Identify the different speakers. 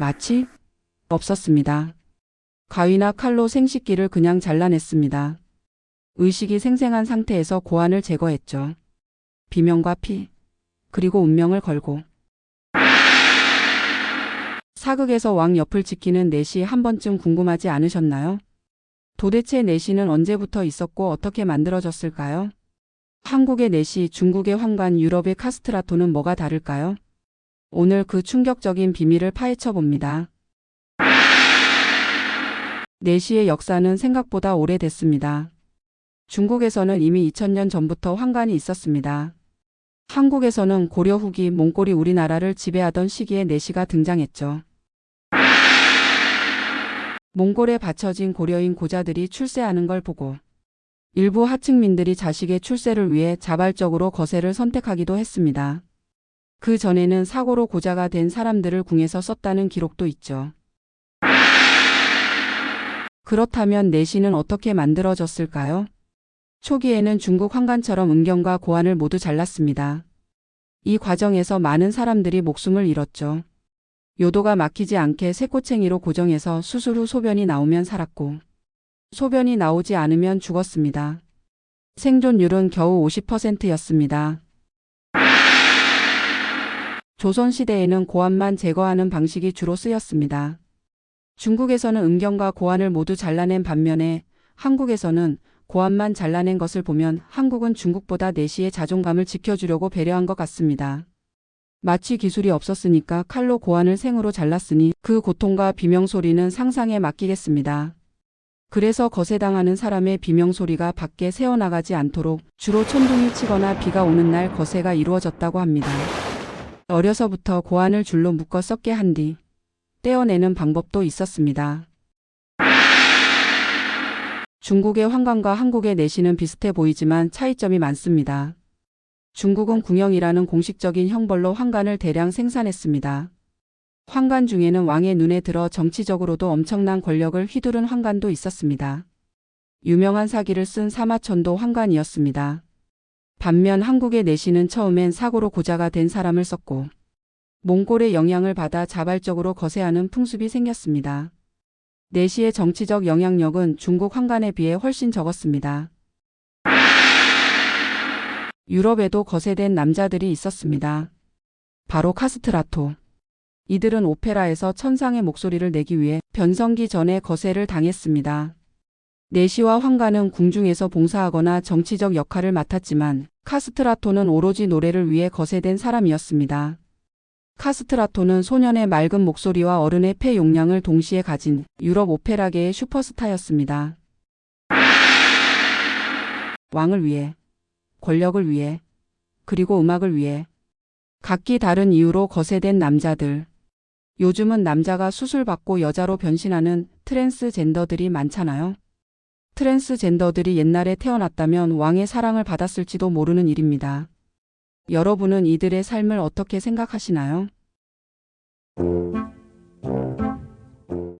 Speaker 1: 마치 없었습니다. 가위나 칼로 생식기를 그냥 잘라냈습니다. 의식이 생생한 상태에서 고환을 제거했죠. 비명과 피, 그리고 운명을 걸고. 사극에서 왕 옆을 지키는 넷이 한 번쯤 궁금하지 않으셨나요? 도대체 넷이는 언제부터 있었고 어떻게 만들어졌을까요? 한국의 넷이 중국의 황관 유럽의 카스트라토는 뭐가 다를까요? 오늘 그 충격적인 비밀을 파헤쳐 봅니다. 내시의 역사는 생각보다 오래됐습니다. 중국에서는 이미 2000년 전부터 황관이 있었습니다. 한국에서는 고려 후기 몽골이 우리나라를 지배하던 시기에 내시가 등장했죠. 몽골에 바쳐진 고려인 고자들이 출세하는 걸 보고 일부 하층민들이 자식의 출세를 위해 자발적으로 거세를 선택하기도 했습니다. 그 전에는 사고로 고자가 된 사람들을 궁에서 썼다는 기록도 있죠. 그렇다면 내시는 어떻게 만들어졌을까요? 초기에는 중국 황관처럼 은경과 고환을 모두 잘랐습니다. 이 과정에서 많은 사람들이 목숨을 잃었죠. 요도가 막히지 않게 새꼬챙이로 고정해서 수술 후 소변이 나오면 살았고, 소변이 나오지 않으면 죽었습니다. 생존율은 겨우 50%였습니다. 조선시대에는 고환만 제거하는 방식이 주로 쓰였습니다. 중국에서는 음경과 고환을 모두 잘라낸 반면에 한국에서는 고환만 잘라낸 것을 보면 한국은 중국보다 내시의 자존감을 지켜주려고 배려한 것 같습니다. 마취 기술이 없었으니까 칼로 고환을 생으로 잘랐으니 그 고통과 비명소리는 상상에 맡기겠습니다. 그래서 거세당하는 사람의 비명소리가 밖에 새어나가지 않도록 주로 천둥이 치거나 비가 오는 날 거세가 이루어졌다고 합니다. 어려서부터 고환을 줄로 묶어 썩게 한 뒤 떼어내는 방법도 있었습니다. 중국의 황관과 한국의 내시는 비슷해 보이지만 차이점이 많습니다. 중국은 궁영이라는 공식적인 형벌로 황관을 대량 생산했습니다. 황관 중에는 왕의 눈에 들어 정치적으로도 엄청난 권력을 휘두른 황관도 있었습니다. 유명한 사기를 쓴 사마천도 황관이었습니다. 반면 한국의 내시는 처음엔 사고로 고자가 된 사람을 썼고 몽골의 영향을 받아 자발적으로 거세하는 풍습이 생겼습니다. 내시의 정치적 영향력은 중국 황관에 비해 훨씬 적었습니다. 유럽에도 거세된 남자들이 있었습니다. 바로 카스트라토. 이들은 오페라에서 천상의 목소리를 내기 위해 변성기 전에 거세를 당했습니다. 내시와 황관은 궁중에서 봉사하거나 정치적 역할을 맡았지만 카스트라토는 오로지 노래를 위해 거세된 사람이었습니다. 카스트라토는 소년의 맑은 목소리와 어른의 폐 용량을 동시에 가진 유럽 오페라계의 슈퍼스타였습니다. 왕을 위해, 권력을 위해, 그리고 음악을 위해 각기 다른 이유로 거세된 남자들. 요즘은 남자가 수술받고 여자로 변신하는 트랜스젠더들이 많잖아요. 트랜스젠더들이 옛날에 태어났다면 왕의 사랑을 받았을지도 모르는 일입니다. 여러분은 이들의 삶을 어떻게 생각하시나요?